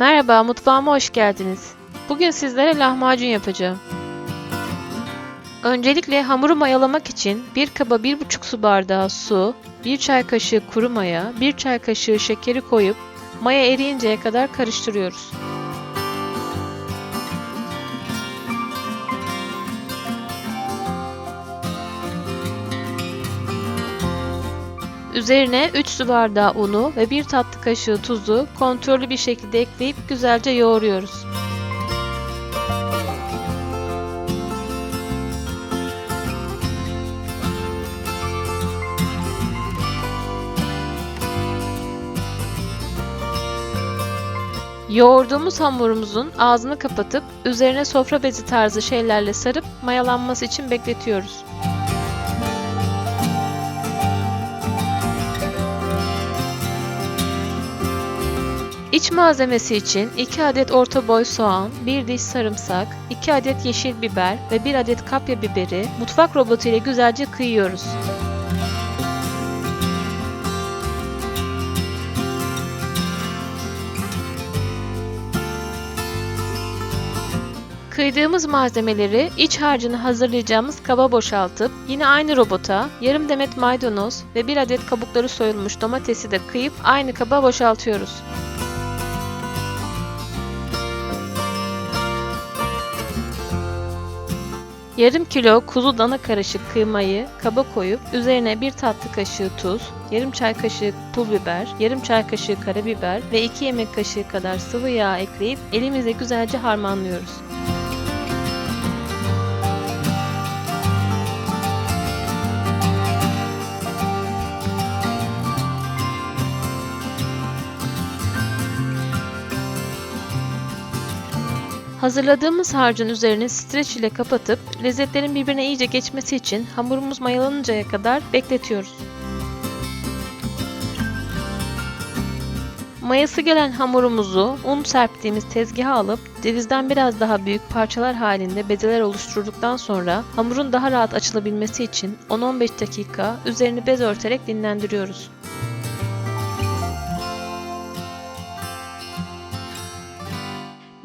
Merhaba, mutfağıma hoş geldiniz. Bugün sizlere lahmacun yapacağım. Öncelikle hamuru mayalamak için bir kaba 1,5 su bardağı su, 1 çay kaşığı kuru maya, 1 çay kaşığı şekeri koyup maya eriyinceye kadar karıştırıyoruz. Üzerine 3 su bardağı unu ve 1 tatlı kaşığı tuzu kontrollü bir şekilde ekleyip güzelce yoğuruyoruz. Yoğurduğumuz hamurumuzun ağzını kapatıp üzerine sofra bezi tarzı şeylerle sarıp mayalanması için bekletiyoruz. İç malzemesi için 2 adet orta boy soğan, 1 diş sarımsak, 2 adet yeşil biber ve 1 adet kapya biberi mutfak robotu ile güzelce kıyıyoruz. Kıydığımız malzemeleri iç harcını hazırlayacağımız kaba boşaltıp yine aynı robota yarım demet maydanoz ve 1 adet kabukları soyulmuş domatesi de kıyıp aynı kaba boşaltıyoruz. Yarım kilo kuzu dana karışık kıymayı kaba koyup üzerine bir tatlı kaşığı tuz, yarım çay kaşığı pul biber, yarım çay kaşığı karabiber ve 2 yemek kaşığı kadar sıvı yağ ekleyip elimizle güzelce harmanlıyoruz. Hazırladığımız harcın üzerini streç ile kapatıp lezzetlerin birbirine iyice geçmesi için hamurumuz mayalanıncaya kadar bekletiyoruz. Mayası gelen hamurumuzu un serptiğimiz tezgaha alıp cevizden biraz daha büyük parçalar halinde bezeler oluşturduktan sonra hamurun daha rahat açılabilmesi için 10-15 dakika üzerini bez örterek dinlendiriyoruz.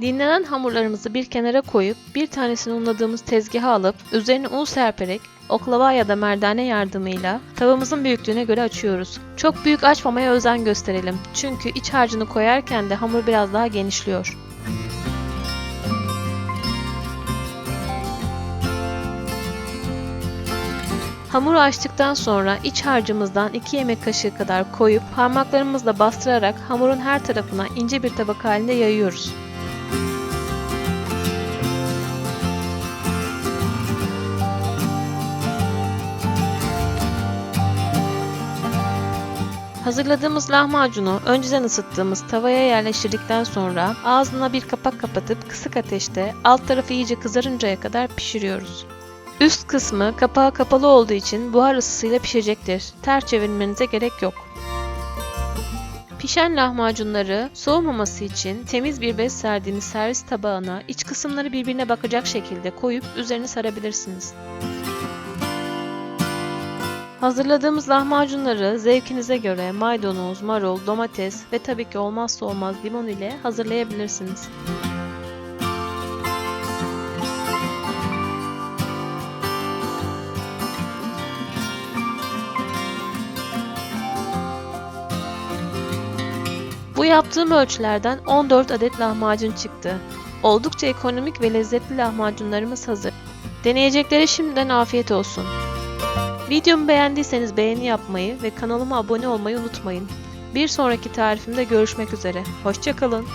Dinlenen hamurlarımızı bir kenara koyup bir tanesini unladığımız tezgaha alıp üzerine un serperek oklava ya da merdane yardımıyla tavamızın büyüklüğüne göre açıyoruz. Çok büyük açmamaya özen gösterelim. Çünkü iç harcını koyarken de hamur biraz daha genişliyor. Hamuru açtıktan sonra iç harcımızdan 2 yemek kaşığı kadar koyup parmaklarımızla bastırarak hamurun her tarafına ince bir tabak halinde yayıyoruz. Hazırladığımız lahmacunu önceden ısıttığımız tavaya yerleştirdikten sonra ağzına bir kapak kapatıp kısık ateşte alt tarafı iyice kızarıncaya kadar pişiriyoruz. Üst kısmı kapağı kapalı olduğu için buhar ısısıyla pişecektir. Ters çevirmenize gerek yok. Pişen lahmacunları soğumaması için temiz bir bez serdiğiniz servis tabağına iç kısımları birbirine bakacak şekilde koyup üzerini sarabilirsiniz. Hazırladığımız lahmacunları zevkinize göre maydanoz, marul, domates ve tabii ki olmazsa olmaz limon ile hazırlayabilirsiniz. Bu yaptığım ölçülerden 14 adet lahmacun çıktı. Oldukça ekonomik ve lezzetli lahmacunlarımız hazır. Deneyeceklere şimdiden afiyet olsun. Videomu beğendiyseniz beğeni yapmayı ve kanalıma abone olmayı unutmayın. Bir sonraki tarifimde görüşmek üzere. Hoşçakalın.